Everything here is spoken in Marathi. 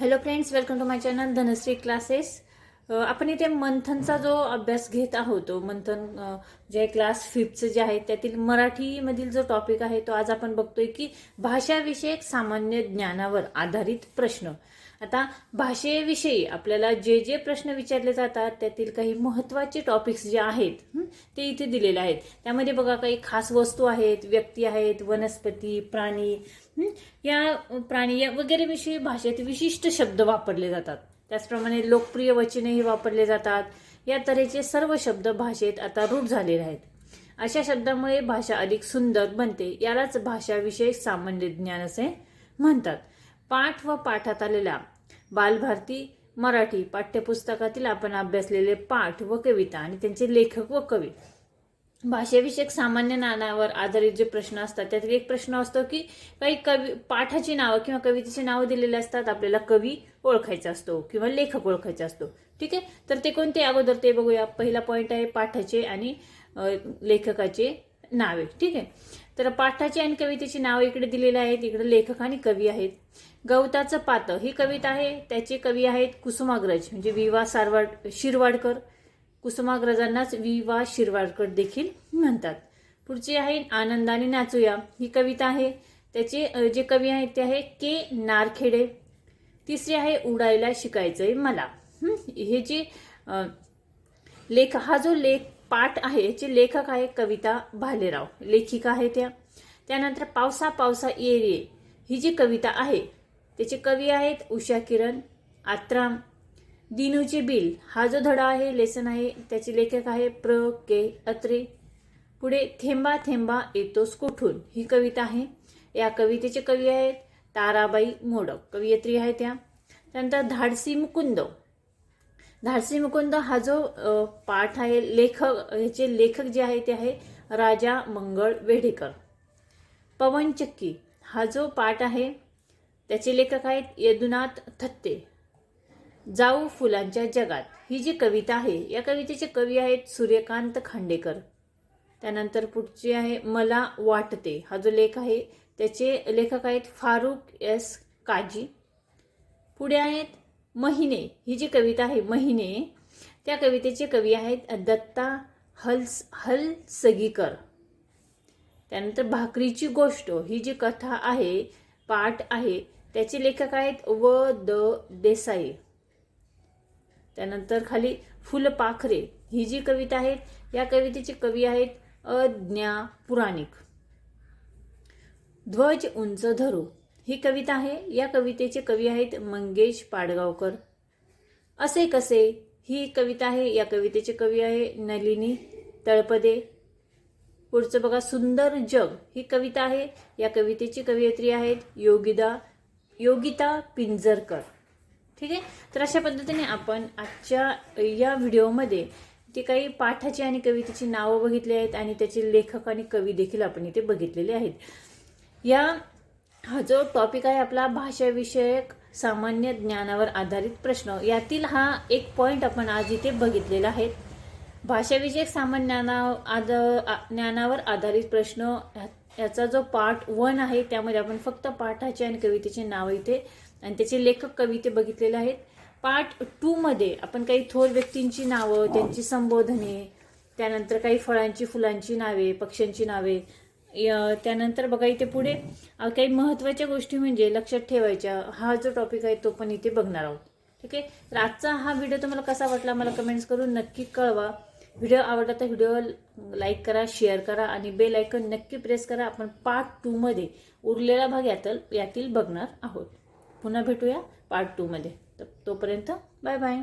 hello friends welcome to my channel Dhanashree classes अ, आपण इथे मंथनचा जो अभ्यास घेत आहोत तो मंथन जे क्लास फिफ्थचं जे आहे त्यातील मराठीमधील जो टॉपिक आहे तो आज आपण बघतोय की भाषाविषयक सामान्य ज्ञानावर आधारित प्रश्न. आता भाषेविषयी आपल्याला जे जे प्रश्न विचारले जातात त्यातील काही महत्त्वाचे टॉपिक्स जे आहेत ते इथे दिलेले आहेत. त्यामध्ये बघा काही खास वस्तू आहेत व्यक्ती आहेत वनस्पती प्राणी या प्राणी या वगैरेविषयी भाषेत विशिष्ट शब्द वापरले जातात. त्याचप्रमाणे लोकप्रिय वचनेही वापरले जातात. या तऱ्हेचे सर्व शब्द भाषेत आता रूढ झालेले आहेत. अशा शब्दामुळे भाषा अधिक सुंदर बनते यालाच भाषाविषयक सामान्य ज्ञान असे म्हणतात. पाठ व पाठात आलेल्या बालभारती मराठी पाठ्यपुस्तकातील आपण अभ्यासलेले पाठ व कविता आणि त्यांचे लेखक व कवी भाषेविषयक सामान्य ज्ञानावर आधारित जे प्रश्न असतात त्यातील एक प्रश्न असतो की काही कवी पाठाची नावं किंवा कवितेची नावं दिलेली असतात आपल्याला कवी ओळखायचा असतो किंवा लेखक ओळखायचा असतो. ठीक आहे? तर ते कोणते अगोदर ते बघूया. पहिला पॉईंट आहे पाठाचे आणि लेखकाचे नावे. ठीक आहे? तर पाठाची आणि कवितेची नावं इकडे दिलेली आहेत. इकडे लेखक आणि कवी आहेत. गवताचं पातं. ही कविता आहे. त्याचे कवी आहेत कुसुमाग्रज म्हणजे विवा सारवाड शिरवाडकर. कुसुमाग्रजांनाच वि. वा. शिरवाडकर देखील म्हणतात. पुढची आहे आनंदाने नाचूया. ही कविता आहे. त्याचे जे कवी आहेत ते आहे के. नारखेडे. तिसरी आहे उडायला शिकायचंय मला. हे? जे लेख हा जो लेख पाठ आहे याचे लेखक आहे कविता भालेराव. लेखिका आहे त्या. त्यानंतर पावसा पावसा ये रे. ही जी कविता आहे त्याचे कवी आहेत उषा किरण आत्राम दिनूचे बिल. हा जो धडा आहे लेसन आहे त्याचे लेखक आहे प्र. के. अत्रे. पुढे थेंबा थेंबा येतोस कुठून? ही कविता आहे. या कवितेचे कवी आहेत ताराबाई मोडक. कवयित्री आहे त्या. त्यानंतर धाडसी मुकुंद. धाडसी मुकुंद हा जो पाठ आहे लेखक ह्याचे लेखक जे आहे ते आहे राजा मंगळ वेढेकर. पवनचक्की हा जो पाठ आहे त्याचे लेखक आहेत यदुनाथ थत्ते. जाऊ फुलांच्या जगात. ही जी कविता आहे या कवितेचे कवी आहेत सूर्यकांत खांडेकर. त्यानंतर पुढची आहे मला वाटते. हा जो लेख आहे त्याचे लेखक आहेत फारुख एस काजी. पुढे आहेत महिने. ही जी कविता आहे महिने त्या कवितेचे कवी आहेत दत्ता हल्स हलसगीकर. त्यानंतर भाकरीची गोष्ट. ही जी कथा आहे पाठ आहे त्याचे लेखक आहेत व द देसाई. त्यानंतर खाली फुलपाखरे ही जी कविता आहे या कवितेचे कवी आहेत अज्ञा पुराणिक ध्वज उंच धरू ही कविता आहे. या कवितेचे कवी आहेत मंगेश पाडगावकर. असे कसे ही कविता आहे. या कवितेचे कवी आहे नलिनी तळपदे. पुढचं बघा सुंदर जग ही कविता आहे. या कवितेची कवयित्री आहेत योगिदा योगिता पिंजरकर. ठीक आहे? तर अशा पद्धतीने आपण आजच्या या व्हिडिओमध्ये ती काही पाठाची आणि कवितेची नावं बघितली आहेत आणि त्याचे लेखक आणि कवी देखील आपण इथे बघितलेले आहेत. या हा जो टॉपिक आहे आपला भाषाविषयक सामान्य ज्ञानावर आधारित प्रश्न यातील हा एक पॉईंट आपण आज इथे बघितलेला आहे. भाषाविषयक सामान्य ज्ञाना आद आ- ज्ञानावर आधारित प्रश्न ह्या- याचा जो पार्ट वन आहे त्यामध्ये आपण फक्त पाठाचे आणि कवितेचे नाव इथे आणि त्याचे लेखक कविते बघितलेले आहेत. पार्ट टूमध्ये आपण काही थोर व्यक्तींची नावं त्यांची संबोधने त्यानंतर काही फळांची फुलांची नावे पक्ष्यांची नावे य- त्यानंतर बघा इथे पुढे काही महत्त्वाच्या गोष्टी म्हणजे लक्षात ठेवायच्या. हा जो टॉपिक आहे तो पण इथे बघणार आहोत. ठीक आहे? तर आजचा हा व्हिडिओ तुम्हाला कसा वाटला मला कमेंट्स करून नक्की कळवा. व्हिडिओ आवडला तर व्हिडिओ लाईक करा शेअर करा आणि बेल आयकन नक्की प्रेस करा. आपण पार्ट टूमध्ये उरलेला भाग यातल यातील बघणार आहोत. पुन्हा भेटूया पार्ट टूमध्ये तर तोपर्यंत बाय बाय